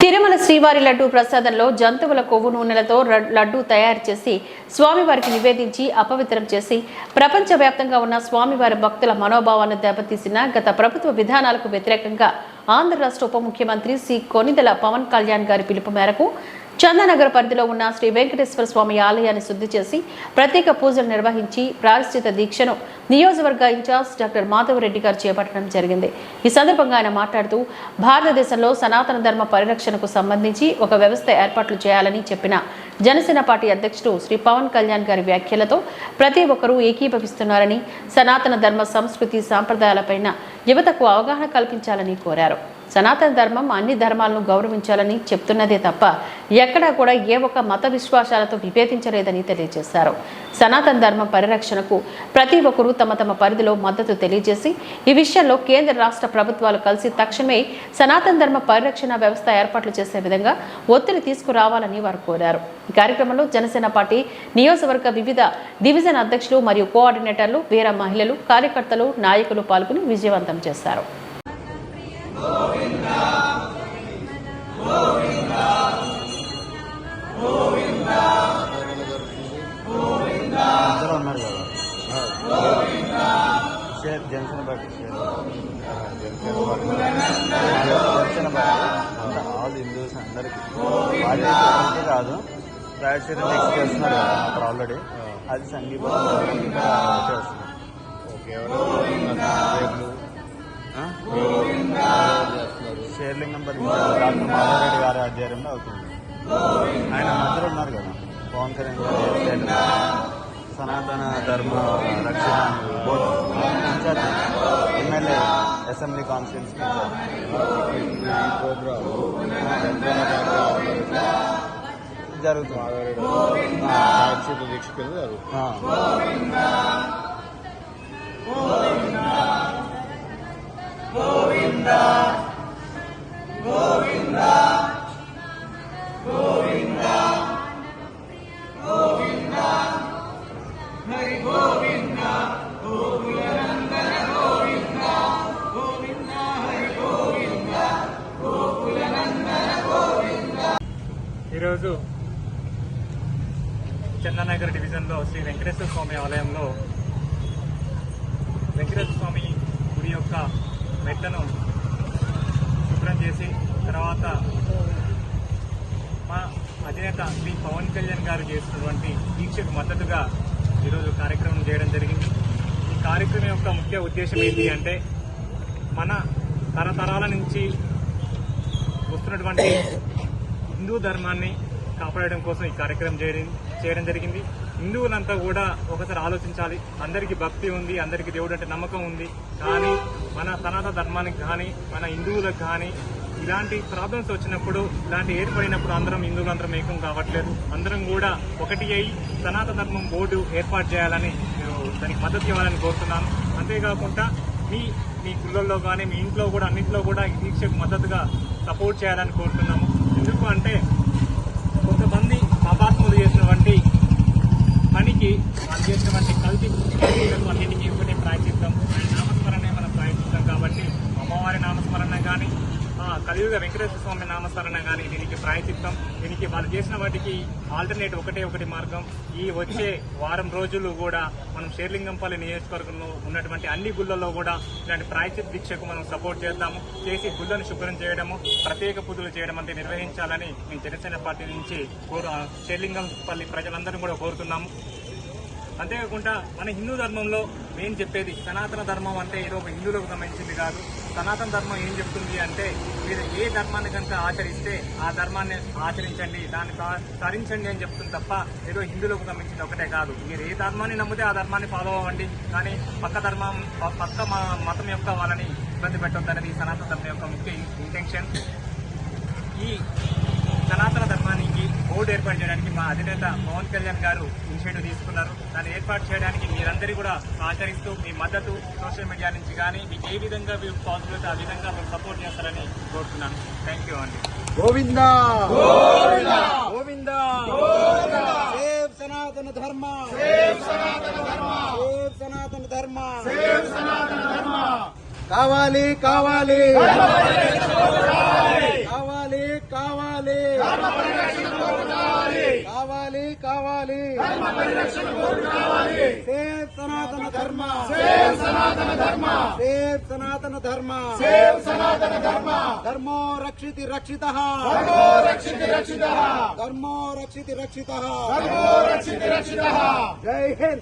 తిరుమల శ్రీవారి లడ్డూ ప్రసాదంలో జంతువుల కొవ్వు నూనెలతో లడ్డూ తయారు చేసి స్వామివారికి నివేదించి అపవిత్రం చేసి ప్రపంచవ్యాప్తంగా ఉన్న స్వామివారి భక్తుల మనోభావాలను దెబ్బతీసిన గత ప్రభుత్వ విధానాలకు వ్యతిరేకంగా ఆంధ్ర రాష్ట్ర ఉప ముఖ్యమంత్రి సి. కొనిదెల పవన్ కళ్యాణ్ గారి పిలుపు మేరకు చందానగర్ పరిధిలో ఉన్న శ్రీ వెంకటేశ్వర స్వామి ఆలయాన్ని శుద్ధి చేసి ప్రత్యేక పూజలు నిర్వహించి ప్రాయశ్చిత దీక్షను నియోజకవర్గ ఇన్ఛార్జ్ డాక్టర్ మాధవరెడ్డి గారు చేపట్టడం జరిగింది. ఈ సందర్భంగా ఆయన మాట్లాడుతూ భారతదేశంలో సనాతన ధర్మ పరిరక్షణకు సంబంధించి ఒక వ్యవస్థ ఏర్పాట్లు చేయాలని చెప్పిన జనసేన పార్టీ అధ్యక్షుడు శ్రీ పవన్ కళ్యాణ్ గారి వ్యాఖ్యలతో ప్రతి ఒక్కరూ ఏకీభవిస్తున్నారని సనాతన ధర్మ సంస్కృతి సాంప్రదాయాలపైన యువతకు అవగాహన కల్పించాలని కోరారు. సనాతన ధర్మం అన్ని ధర్మాలను గౌరవించాలని చెప్తున్నదే తప్ప ఎక్కడా కూడా ఏ ఒక్క మత విశ్వాసాలతో విభేదించలేదని తెలియజేశారు. సనాతన ధర్మం పరిరక్షణకు ప్రతి ఒక్కరూ తమ తమ పరిధిలో మద్దతు తెలియజేసి ఈ విషయంలో కేంద్ర రాష్ట్ర ప్రభుత్వాలు కలిసి తక్షణమే సనాతన ధర్మ పరిరక్షణ వ్యవస్థ ఏర్పాట్లు చేసే విధంగా ఒత్తిడి తీసుకురావాలని వారు కోరారు. ఈ కార్యక్రమంలో జనసేన పార్టీ నియోజకవర్గ వివిధ డివిజన్ అధ్యక్షులు మరియు కోఆర్డినేటర్లు వీర మహిళలు కార్యకర్తలు నాయకులు పాల్గొని విజయవంతం చేశారు. ఉన్నాడు కదా. Share Janasena party share. Janasena party. Janasena party all Hindus అందరికి. వాళ్ళకి కాదు ప్రాయశ్చిత నెక్స్ట్ చేస్తున్నారు కదా అక్కడ ఆల్రెడీ అది సంగీతం చేస్తున్నారు షేర్లింగం పరి డాక్టర్ మాధవరెడ్డి గారి ఆధ్వర్యంలో అవుతుంది. ఆయన మధ్యలో ఉన్నారు కదా పవన్ కళ్యాణ్ గారు. Sanatana Dharma Rakshana board incharge MLA assembly constituency జరుగుతుంది. ఈరోజు చందనగర్ డివిజన్లో శ్రీ వెంకటేశ్వర స్వామి ఆలయంలో వెంకటేశ్వర స్వామి గుడి యొక్క మెట్లను శుభ్రం చేసి తర్వాత మా అధినేత శ్రీ పవన్ కళ్యాణ్ గారు చేసినటువంటి దీక్షకు మద్దతుగా ఈరోజు కార్యక్రమం చేయడం జరిగింది. ఈ కార్యక్రమం యొక్క ముఖ్య ఉద్దేశం ఏంటి అంటే మన తరతరాల నుంచి వస్తున్నటువంటి హిందూ ధర్మాన్ని కాపాడడం కోసం ఈ కార్యక్రమం చేయడం చేయడం జరిగింది. హిందువులంతా కూడా ఒకసారి ఆలోచించాలి. అందరికీ భక్తి ఉంది అందరికీ దేవుడు అంటే నమ్మకం ఉంది. కానీ మన సనాతన ధర్మానికి కానీ మన హిందువులకు కానీ ఇలాంటి ప్రాబ్లమ్స్ వచ్చినప్పుడు ఇలాంటి ఏర్పడినప్పుడు అందరం హిందువులు అందరం ఏకం కావట్లేదు. అందరం కూడా ఒకటి అయి సనాతన ధర్మం బోర్డు ఏర్పాటు చేయాలని దానికి మద్దతు ఇవ్వాలని కోరుతున్నాను. అంతేకాకుండా మీ మీ గుళ్ళల్లో కానీ మీ ఇంట్లో కూడా అన్నింటిలో కూడా ఈ దీక్షకు మద్దతుగా సపోర్ట్ చేయాలని కోరుతున్నాము. ఎందుకు అంటే కొంతమంది అపాత్ములు చేసినటువంటి పనికి వాళ్ళు చేసినటువంటి కల్తీ కల్తీలకు అన్నిటికీ ఒకటే ప్రాయచిత్తం ఆయన నామస్మరణే మనం ప్రాయచిత్తం కాబట్టి అమ్మవారి నామస్మరణ కానీ కలియుగ వెంకటేశ్వర స్వామి నామస్మరణ కానీ దీనికి ప్రాయచిత్తం. దీనికి వాళ్ళు చేసిన వాటికి ఆల్టర్నేట్ ఒకటే ఒకటి మార్గం. ఈ వచ్చే వారం రోజులు కూడా మనం షేర్లింగంపల్లి నియోజకవర్గంలో ఉన్నటువంటి అన్ని గుళ్ళల్లో కూడా ఇలాంటి ప్రాయచిత దీక్షకు మనం సపోర్ట్ చేద్దాము. చేసి గుళ్ళను శుభ్రం చేయడము ప్రత్యేక పూజలు చేయడం అంటే నిర్వహించాలని మేము జనసేన పార్టీ నుంచి కోరు షేర్లింగంపల్లి ప్రజలందరూ కూడా కోరుతున్నాము. అంతేకాకుండా మన హిందూ ధర్మంలో మేము చెప్పేది సనాతన ధర్మం అంటే ఏదో ఒక హిందువులకు సంబంధించింది కాదు. సనాతన ధర్మం ఏం చెప్తుంది అంటే మీరు ఏ ధర్మాన్ని కనుక ఆచరిస్తే ఆ ధర్మాన్ని ఆచరించండి దాన్ని తరించండి అని చెప్తుంది తప్ప ఏదో హిందువులకు సంబంధించింది ఒకటే కాదు. మీరు ఏ ధర్మాన్ని నమ్మితే ఆ ధర్మాన్ని ఫాలో అవ్వండి కానీ పక్క ధర్మం పక్క మతం యొక్క వాళ్ళని ఇబ్బంది పెట్టొద్దనేది సనాతన ధర్మం యొక్క ముఖ్య ఇంటెన్షన్ ఈ సనాతన ధర్మం ఏర్పాటు చేయడానికి మా అధినేత పవన్ కళ్యాణ్ గారు ఇనిషియేటివ్ తీసుకున్నారు. దాన్ని ఏర్పాటు చేయడానికి మీరందరూ కూడా సహకరిస్తూ మీ మద్దతు సోషల్ మీడియా నుంచి కానీ మీకు ఏ విధంగా అయితే ఆ విధంగా మీరు సపోర్ట్ చేస్తారని కోరుతున్నాను. థ్యాంక్ యూ అండి. గోవింద! గోవింద! సేవ్ సనాతన ధర్మ! సేవ్ సనాతన ధర్మ! సేవ్ సనాతన ధర్మ! సేవ్ సనాతన ధర్మ! కావాలి! కావాలి! కావాలి కావాలి! కావాలి! కావాలి. కావాలి. సేవ్ సనాతన ధర్మ. సేవ్ సనాతన ధర్మ. సేవ్ సనాతన ధర్మ. సేవ్ సనాతన ధర్మ. ధర్మో రక్షితి రక్షిత. ధర్మో రక్షితి రక్షిత. ధర్మో రక్షితి రక్షిత. ధర్మో రక్షితి రక్షిత. జై హింద్.